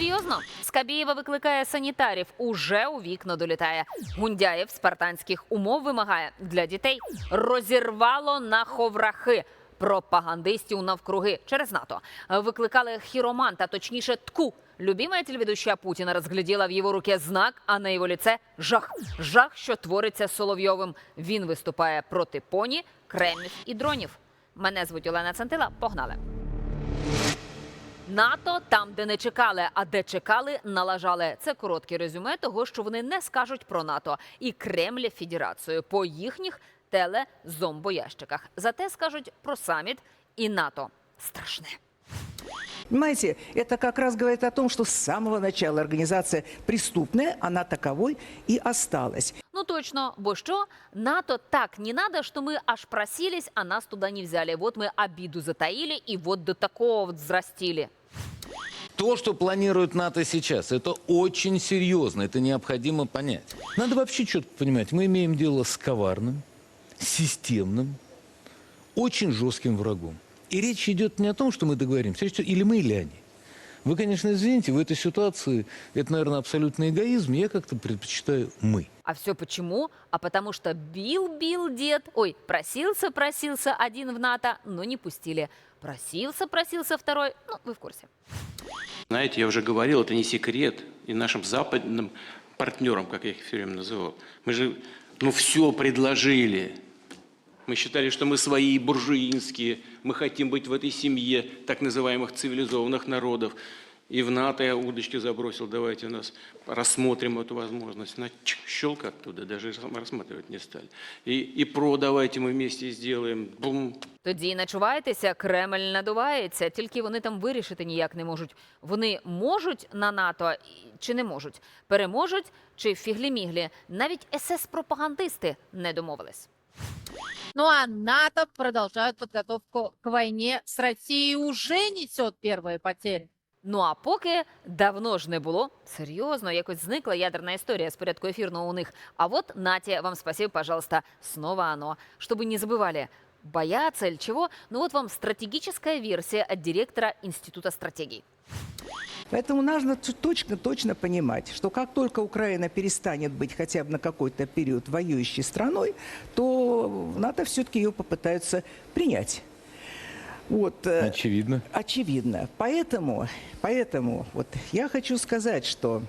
Серйозно? Скабієва викликає санітарів. Уже у вікно долітає. Гундяєв спартанських умов вимагає для дітей. Розірвало на ховрахи. Пропагандистів навкруги через НАТО викликали хироманта, точніше тку. Любимая телеведущая Путина разглядела в его руке знак, а на его лице жах. Жах, що твориться Соловйовим. Він виступає проти поні, кремів і дронів. Мене звуть Олена Центила. Погнали. НАТО там, де не чекали, а де чекали, налажали. Це коротке резюме того, що вони не скажуть про НАТО і Кремля Федерацію по їхніх телезомбоящиках. Зате скажуть про саміт і НАТО. Страшне. Понимаете, это как раз говорит о том, что с самого начала организация преступная, она таковой и осталась. Ну точно, бо що? НАТО так не надо, что мы аж просились, а нас туда не взяли. Вот мы обиду затаили и вот до такого вот взрастили. То, что планирует НАТО сейчас, это очень серьезно, это необходимо понять. Надо вообще четко понимать, мы имеем дело с коварным, системным, очень жестким врагом. И речь идет не о том, что мы договоримся, речь идет или мы, или они. Вы, конечно, извините, в этой ситуации это, наверное, абсолютный эгоизм. Я как-то предпочитаю «мы». А все почему? А потому что бил-бил дед, ой, просился-просился один в НАТО, но не пустили. Просился-просился второй, ну, вы в курсе. Знаете, я уже говорил, это не секрет. И нашим западным партнерам, как я их все время называл, мы же, ну, все предложили. Мы считали, что мы свои буржуинские, мы хотим быть в этой семье так называемых цивилизованных народов. И в НАТО я удочки забросил, давайте у нас рассмотрим эту возможность. На чик, щелк оттуда, даже рас- рассматривать не стали. И, и ПРО давайте мы вместе сделаем. Бум, Тоді начувайтеся, Кремль надувається, тільки вони там вирішити ніяк не можуть. Вони можуть на НАТО і- чи не можуть? Переможуть чи фіглі-міглі? Навіть СС-пропагандисти не домовились. Ну а НАТО продолжает подготовку к войне с Россией и уже несет первые потери. Ну а поки давно ж не було. Серйозно, якось зникла ядерна історія з порядку ефірного у них. А вот, Натя, вам спасибо, пожалуйста, снова оно. Чтобы не забывали, бояться или чего? Ну вот вам стратегическая версия от директора Института стратегий. Поэтому нужно т- точно, точно понимать, что как только Украина перестанет быть хотя бы на какой-то период воюющей страной, то в НАТО все-таки ее попытаются принять. Вот, э, Очевидно. очевидно. Поэтому, поэтому вот я хочу сказать, что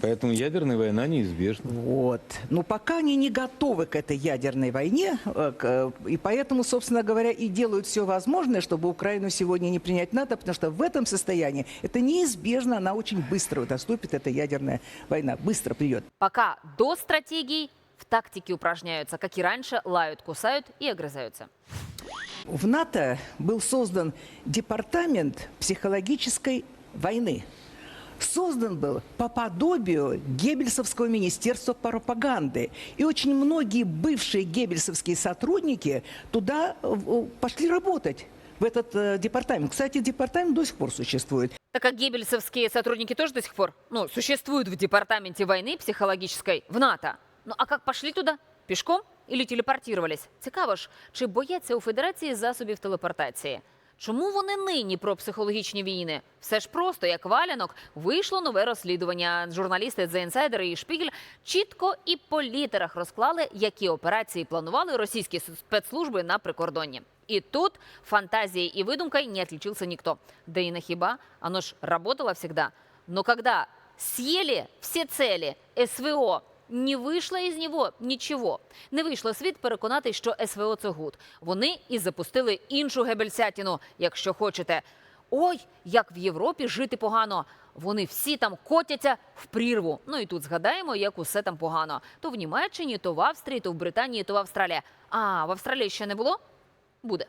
Поэтому ядерная война неизбежна. Вот. Но пока они не готовы к этой ядерной войне, э, э, и поэтому, собственно говоря, и делают все возможное, чтобы Украину сегодня не принять НАТО, потому что в этом состоянии это неизбежно, она очень быстро наступит, эта ядерная война, быстро придет. Пока до стратегий в тактике упражняются, как и раньше, лают, кусают и огрызаются. В НАТО был создан департамент психологической войны. Создан был по подобию Геббельсовского министерства пропаганды. И очень многие бывшие геббельсовские сотрудники туда э, пошли работать, в этот э, департамент. Кстати, департамент до сих пор существует. Так как геббельсовские сотрудники тоже до сих пор ну, существуют в департаменте войны психологической в НАТО. Ну а как пошли туда? Пішком или телепортувались? Цікаво ж, чи бояться у Федерації засобів телепортації? Чому вони нині про психологічні війни? Все ж просто, як валянок, вийшло нове розслідування. Журналісти The Insider і Шпігель чітко і по літерах розклали, які операції планували російські спецслужби на прикордонні. И тут фантазией и выдумкой не отличился никто. Да и нахиба, оно ж работало всегда. Но когда съели все цели СВО, не вийшло із нього нічого. Не вийшло світ переконати, що СВО це гуд. Вони і запустили іншу гебельсятіну, якщо хочете. Ой, як в Європі жити погано. Вони всі там котяться в прірву. Ну і тут згадаємо, як усе там погано. То в Німеччині, то в Австрії, то в Британії, то в Австралії. А в Австралії ще не було? Буде.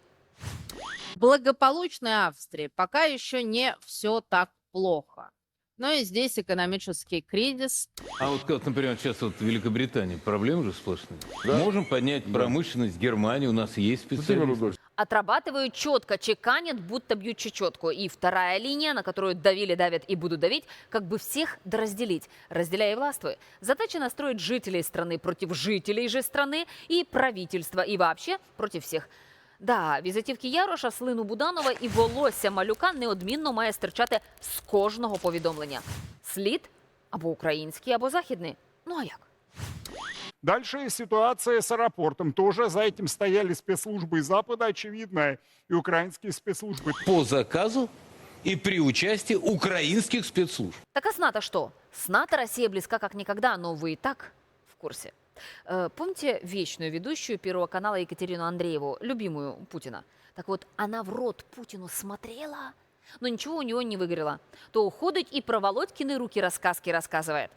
В благополучной Австрии пока еще не все так плохо. Но и здесь экономический кризис. А вот как, например, сейчас вот в Великобритании проблемы же сплошные. Можем поднять промышленность Германии, у нас есть специалисты. Отрабатывают четко, чеканят, будто бьют чечетку. И вторая линия, на которую давили, давят и будут давить, как бы всех доразделить, разделяя и властвуя. Задача настроить жителей страны против жителей же страны и правительства, и вообще против всех. Да, візитівки Яроша, слину Буданова і волосся малюка неодмінно має стирчати з кожного повідомлення. Слід або український, або західний. Ну а як? Дальше ситуация с аэропортом. Тоже за этим стояли спецслужбы Запада, очевидно, и украинские спецслужбы. По заказу и при участии украинских спецслужб. Так а с-то что? С НАТО Россия близка как никогда, но вы и так в курсе. Э, помните вечную ведущую Первого канала Екатерину Андрееву, любимую Путина? Так вот, она в рот Путину смотрела, но ничего у него не выгорело. То уходит и про Володькины руки рассказки рассказывает.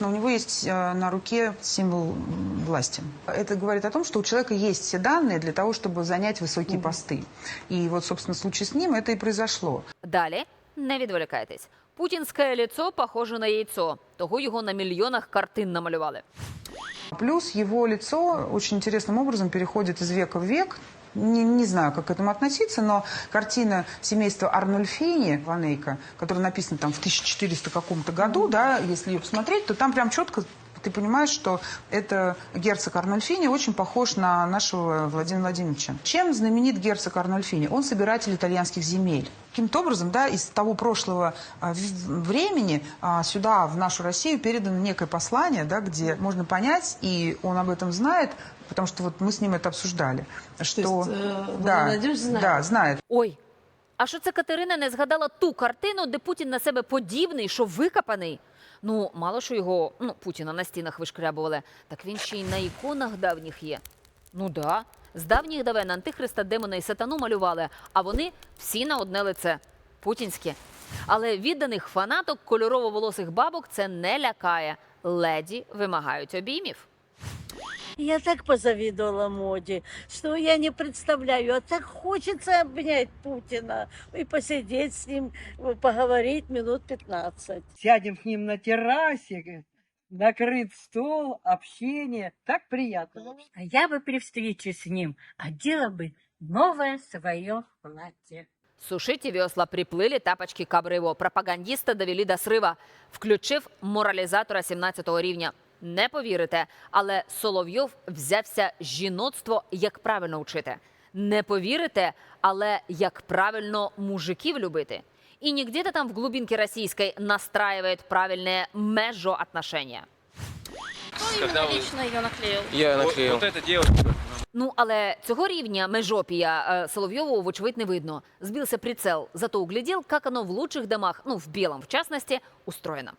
Но у него есть э, на руке символ м, власти. Это говорит о том, что у человека есть все данные для того, чтобы занять высокие посты. И вот, собственно, в случае с ним это и произошло. Далі не відволікайтесь. Путінське ліцо похоже на яйцо. Того його на мільйонах картин намалювали. Плюс его лицо очень интересным образом переходит из века в век. Не, не знаю, как к этому относиться, но картина семейства Арнольфини, Ванейка, которая написана там в 1400 каком-то году, да, если ее посмотреть, то там прям четко ты понимаешь, что это герцог Арнольфини очень похож на нашего Владимира Владимировича. Чем знаменит герцог Арнольфини? Он собиратель итальянских земель. Каким-то образом, да, из того прошлого а, времени а, сюда, в нашу Россию, передано некое послание, да, где можно понять, и он об этом знает, потому что вот мы с ним это обсуждали, что... есть, э, Владимир да, Владимирович знает? Да, знает. Ой, а що це Катерина не згадала ту картину, де Путін на себе подібний, що викопаний? Ну, мало що його ну, Путіна на стінах вишкрябували, так він ще й на іконах давніх є. Ну да, з давніх давен антихриста, демона і сатану малювали, а вони всі на одне лице путінське. Але відданих фанаток кольорово-волосих бабок це не лякає. Леді вимагають обіймів. Я так позавидовала моде, что я не представляю. А так хочется обнять Путина и посидеть с ним, поговорить минут 15. сядем с ним на террасе, накрыт стол, общение. Так приятно. А я бы при встрече с ним одела бы новое свое платье. Сушить весла приплыли тапочки Кабриво. Пропагандиста довели до срива, включив моралізатора 17-го рівня. Не повірите, але Соловйов взявся жіноцтво, як правильно вчити. Не повірите, але як правильно мужиків любити. І не где-то там в глубинке российской настраивает правильное межоотношения. Когда вы- Лично ее наклеил. Я наклеил. Вот, эта девушка. Ну, але цього рівня межопія е, Соловйову, вочевидь, не видно. Збився прицел, зато углядел, как оно в лучших домах, ну, в белом в частности, устроено.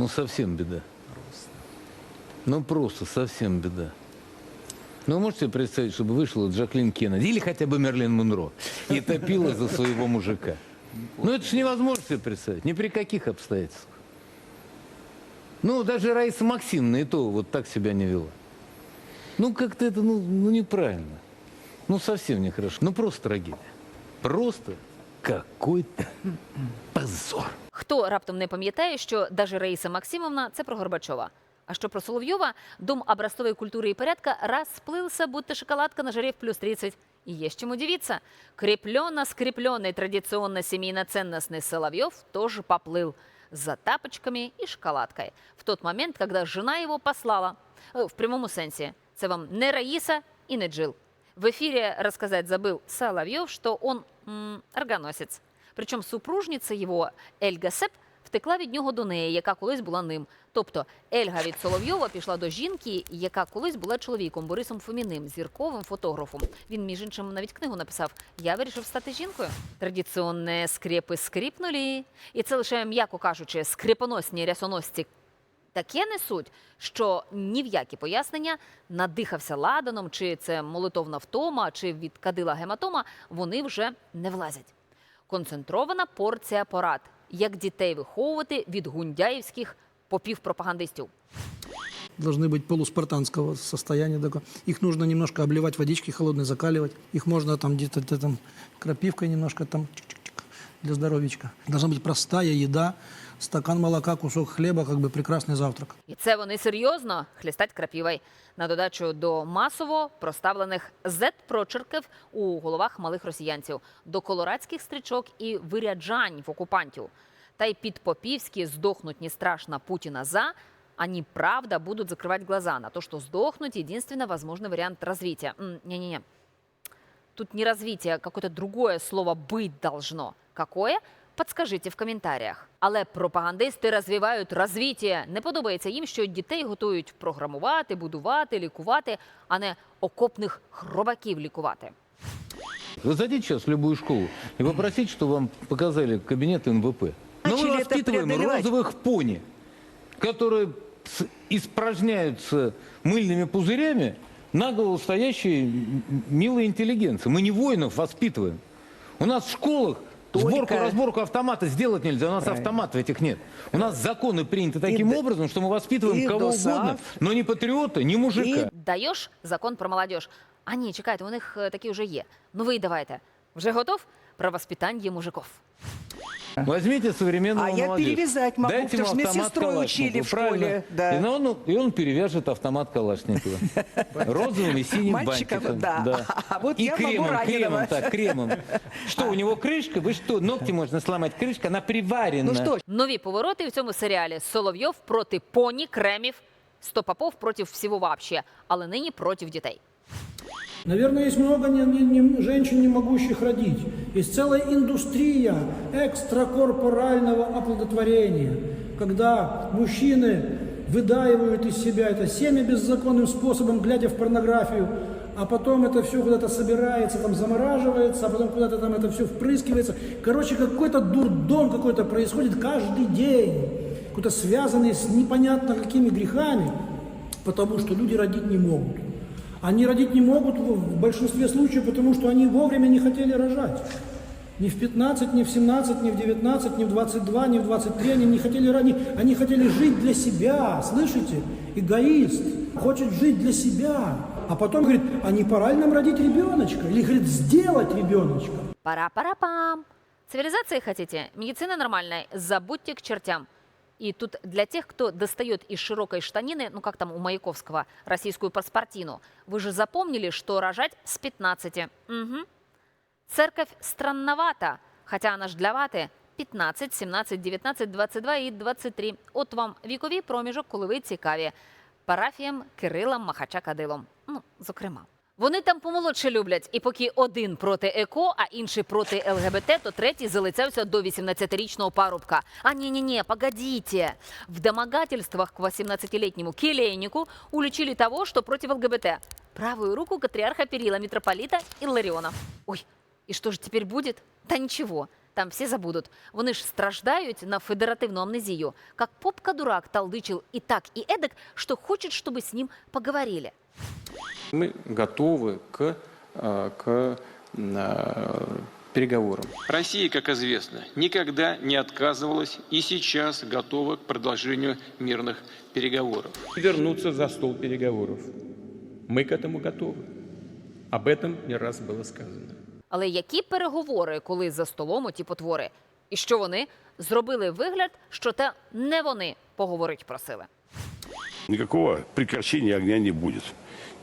Ну, совсем беда. Ну, просто совсем беда. Ну, вы можете представить, чтобы вышла Джаклин Кеннеди или хотя бы Мерлин Монро и топила за своего мужика? Ну, это же невозможно себе представить. Ни при каких обстоятельствах. Ну, даже Раиса Максимовна и то вот так себя не вела. Ну, как-то это, ну, ну, неправильно. Ну, совсем нехорошо. Ну, просто трагедия. Просто какой-то позор. Хто раптом не пам'ятає, що даже Раїса Максимовна це про Горбачова. А що про Соловйова, Дом образцовой культуры и порядка расплылся, будто шоколадка на жаре в плюс 30. И есть чему удивиться. Крепленно-скрепленный традиционно-семейно-ценностный Соловьев тоже поплыл за тапочками и шоколадкой. В тот момент, когда жена его послала. Э, В прямому сенсі. Це вам не Раиса и не Джил. В эфире рассказать забыл Соловьев, что он м, оргоносец. Причому супружниця його Ельга Сеп втекла від нього до неї, яка колись була ним. Тобто Ельга від Соловйова пішла до жінки, яка колись була чоловіком Борисом Фоміним, зірковим фотографом. Він, між іншим, навіть книгу написав: Я вирішив стати жінкою. Традиційні скрепи скрипнули, і це лише, м'яко кажучи, скрипоносні рясоносці таке несуть, що ні в які пояснення надихався ладаном, чи це молитовна втома, чи відкадила гематома, вони вже не влазять. Концентрована порція порад, як дітей виховувати від гундяївських попів-пропагандистів. должны быть полуспартанского состояния. такое. Их нужно немножко обливать водички холодной, закаливать. Их можно там где-то там крапивкой немножко там чик-чик-чик для здоровичка. Должна быть простая еда, стакан молока, кусок хлеба, как бы прекрасный завтрак. І це вони серйозно хлістать крапівой. На додачу до масово проставлених зет-прочерків у головах малих росіянців, до колорадських стрічок і виряджань в окупантів. Та й під Попівські здохнуть ні страшна Путіна за, они правда будут закрывать глаза на то, что сдохнуть единственно возможный вариант развития. М, Не-не-не. Тут не развитие, а какое-то другое слово быть должно. Какое? Подскажіть в коментарях. Але пропагандисти розвивають розвіття. Не подобається їм, що дітей готують програмувати, будувати, лікувати, а не окопних хробаків лікувати. Вы зайдите сейчас в любую школу и попросите, чтобы вам показали кабинет НВП. Но мы Начали это воспитываем преодолевать. розовых пони, которые с- испражняются мыльными пузырями на голову стоящей м- милой интеллигенции. Мы не воинов воспитываем. У нас в школах Только- сборку-разборку автомата сделать нельзя, у нас Правильно. автоматов этих нет. У нас законы приняты таким д- образом, что мы воспитываем и кого ДОСААФ, угодно, но не патриота, не мужика. Даєш закон про молодіж. А ні, чекайте, у них е, такі вже є. Ну ви давайте. Вже готов? Про воспитання мужиков. Возьмите современного А я молодежь. перевязать могу, Дайте потому ему что меня автомат сестрой Калашникова, учили в правильно? школе, да. И, он, и он перевяжет автомат Калашникова. Розовым и синим Мальчиков, бантиком. да. А вот и я могу кремом, раненого. кремом, так, кремом. Что, у него крышка? Вы что, ногти можно сломать? Крышка, она приварена. Ну что, Нові повороти в цьому серіалі. Соловйов проти поні, кремів, Стопапов проти всього вообще, але нині проти дітей. Наверное, есть много не- не- не- женщин, не могущих родить. Есть целая индустрия экстракорпорального оплодотворения, когда мужчины выдаивают из себя это семя беззаконным способом, глядя в порнографию, а потом это все куда-то собирается, там замораживается, а потом куда-то там это все впрыскивается. Короче, какой-то дурдом какой-то происходит каждый день, какой-то связанный с непонятно какими грехами, потому что люди родить не могут. Они родить не могут в большинстве случаев, потому что они вовремя не хотели рожать. Ни в 15, ни в 17, ни в 19, ни в 22, ни в 23 они не хотели родить. Они хотели жить для себя, слышите? Эгоист хочет жить для себя. А потом говорит, а не пора ли нам родить ребеночка? Или говорит, сделать ребеночка? Пара-пара-пам. Цивилизации хотите? Медицина нормальная. Забудьте к чертям. И тут для тех, кто достает из широкой штанины, ну как там у Маяковского, российскую паспортину, вы же запомнили, что рожать с 15. Угу. Церковь странновата, хотя она ж для вати 15, 17, 19, 22 і 23. От вам віковий проміжок, коли ви цікаві. Парафіям, Кирилам, Махача Кадилом. Ну, зокрема. Вони там помолодше люблять, і поки один проти ЕКО, а інший проти ЛГБТ, то третій залицявся до 18-річного парубка. А ні-ні-ні, погодите. В домогательствах к 18-летнему келейнику уличили того, что против ЛГБТ. Правую руку патриарха Перила, митрополита Иллариона. Ой, і що ж тепер буде? Та нічого. Там всі забудуть. Вони ж страждають на федеративну амнезію. Как попка-дурак толдычил и так, и эдак, что хочет, чтобы с ним поговорили. Мы готовы к, э, к э, переговорам. Россия, как известно, никогда не отказывалась и сейчас готова к продолжению мирных переговоров. Вернуться за стол переговоров. Мы к этому готовы. Об этом не раз было сказано. Але які переговори, коли за столом оті потвори? І що вони зробили вигляд, що те не вони поговорить просили. Никакого прекращения огня не будет.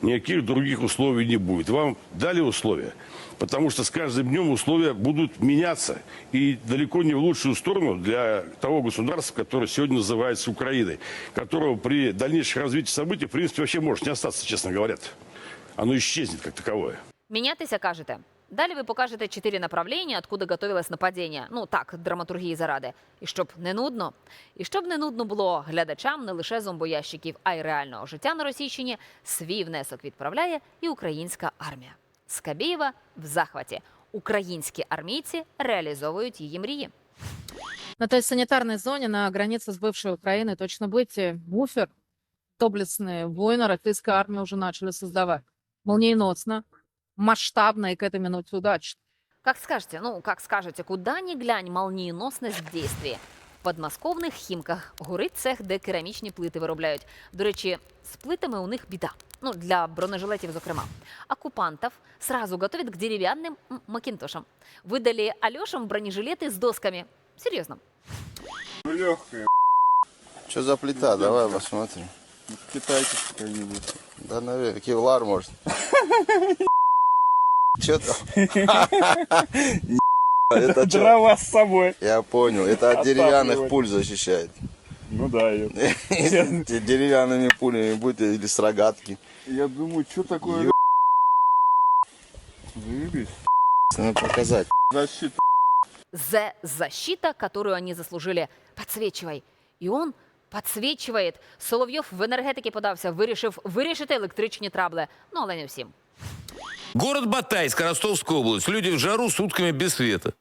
Никаких других условий не будет. Вам дали условия, потому что с каждым днем условия будут меняться. И далеко не в лучшую сторону для того государства, которое сегодня называется Украиной, которого при дальнейшем развитии событий, в принципе, вообще может не остаться, честно говоря. Оно исчезнет как таковое. Мінятися кажете. Далі ви покажете чотири направлення, откуда готовилось нападіння. Ну так, драматургії заради. І щоб не нудно. І щоб не нудно було глядачам не лише зомбоящиків, а й реального життя на Російщині, свій внесок відправляє і українська армія. Скабєєва в захваті. Українські армійці реалізовують її мрії. На той санитарной зоне на границе с бывшей Украиной точно быть э, буфер, доблестные воины российской армии уже начали создавать. Молниеносно, масштабно и к этой минуте удачно. Как скажете, ну, как скажете, куда ни глянь, молниеносность в дійстві. В подмосковних хімках горить цех, де керамічні плити виробляють. До речі, з плитами у них біда. Ну, для бронежилетів, зокрема. Оккупантов сразу готовят к деревянным м, макинтошам. Выдали Алешам бронежилеты с досками. Серьезно. Что за плита? Давай посмотрим. Китайцы какая-нибудь. Да, наверное, кевлар, может. Что там? Это что? Дрова с собой. Я понял. Это от Отапливать. деревянных пуль защищает. Ну да, я, Те Деревянными пулями будете или с рогатки. я думаю, что такое заебись. Надо показать. Защита. З защита, которую они заслужили. Подсвечивай. І он підсвічує. Соловйов в енергетики подався, вирішив вирішити електричні трабли. Ну, але не всім. Город Батайск, Ростовская область. Люди в жару сутками без света.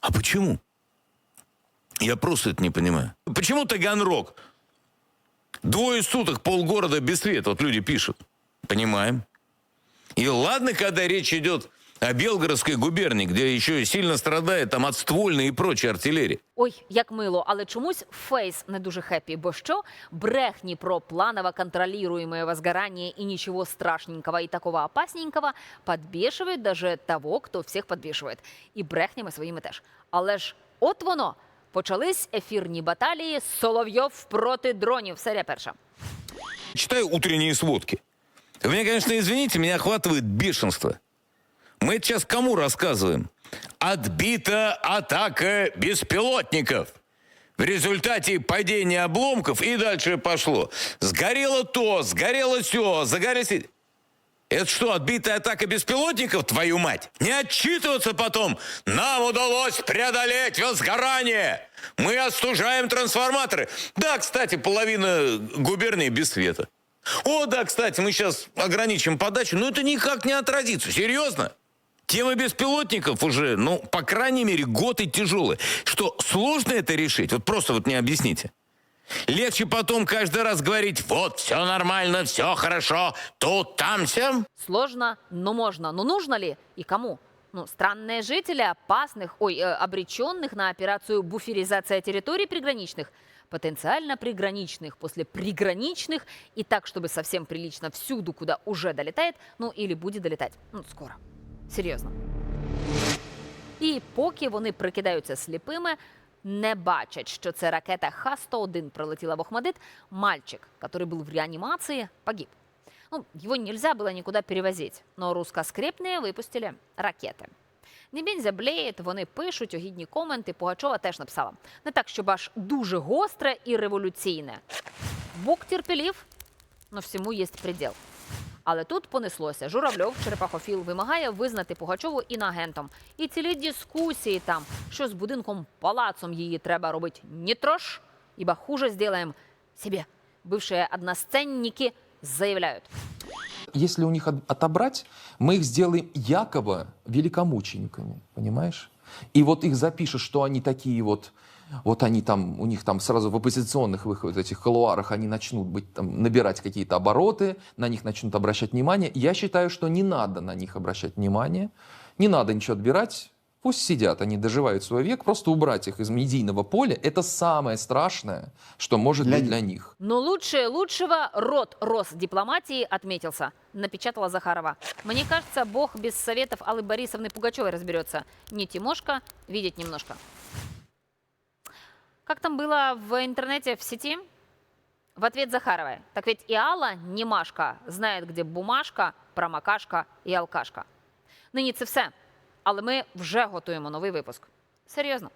А почему? Я просто это не понимаю. Почему Таганрог? Двое суток, полгорода без света. Вот люди пишут. Понимаем. И ладно, когда речь идет о Белгородской губернии, где еще сильно страдает там от ствольной и прочей артиллерии. Ой, як мило, але чомусь Фейс не дуже хеппі, бо що? Брехні про планово контролируемое возгорание и ничего страшненького и такого опасненького подбешивают даже того, хто всіх подбешивает. І брехнями своїми теж. Але ж от воно, почались ефірні баталії Соловйов проти дронів. Серія перша. Читаю утренние сводки. Вы меня, конечно, извините, меня охватывает бешенство. Мы это сейчас кому рассказываем? Отбита атака беспилотников. В результате падения обломков и дальше пошло. Сгорело то, сгорело все, загорелось... Это что, отбитая атака беспилотников, твою мать? Не отчитываться потом. Нам удалось преодолеть возгорание. Мы остужаем трансформаторы. Да, кстати, половина губернии без света. О, да, кстати, мы сейчас ограничим подачу, но это никак не отразится. Серьезно? Тема беспилотников уже, ну, по крайней мере, год и тяжелый. Что, сложно это решить? Вот просто вот не объясните. Легче потом каждый раз говорить, вот, все нормально, все хорошо, тут, там, сям. Сложно, но можно. Но нужно ли и кому? Ну, странные жители опасных, ой, э, обреченных на операцию буферизация территорий приграничных, потенциально приграничных, после приграничных, и так, чтобы совсем прилично всюду, куда уже долетает, ну или будет долетать, ну, скоро. Серйозно. І поки вони прикидаються сліпими, не бачать, що це ракета Х-101 прилетіла в Охмадит, мальчик, который был в реанимации, погиб. Ну, его нельзя было никуда перевозить, но русскоскрепные выпустили ракети. Небінзя блеєт, вони пишуть огідні коменти. Пугачова теж написала. Не так, щоб аж дуже гостре і революційне. Бог терпелів, но всьому є предел. Але тут понеслося. Журавльов, Черепахофіл, вимагає визнати Пугачову інагентом. І цілі дискусії там, що з будинком палацом її треба робити не трош, ібо хуже сделаем себе. Бывшие односценники заявляют. Если у них от- отобрать, мы их сделаем якобы великомучениками, понимаешь? И вот их запишут, что они такие вот, вот они там, у них там сразу в оппозиционных в их вот этих колуарах они начнут быть там, набирать какие-то обороты, на них начнут обращать внимание. Я считаю, что не надо на них обращать внимание, не надо ничего отбирать. Пусть сидят, они доживают свой век, просто убрать их из медийного поля – это самое страшное, что может быть для них. Но лучше лучшего род Росдипломатии отметился, напечатала Захарова. Мне кажется, Бог без советов Аллы Борисовны Пугачевой разберется. Не Тимошка, видеть немножко. Как там было в интернете, в сети? В ответ Захаровой. Так ведь и Алла, не Машка, знает, где бумажка, промокашка і алкашка. Нині це все. Але ми вже готуємо новий випуск. Серйозно.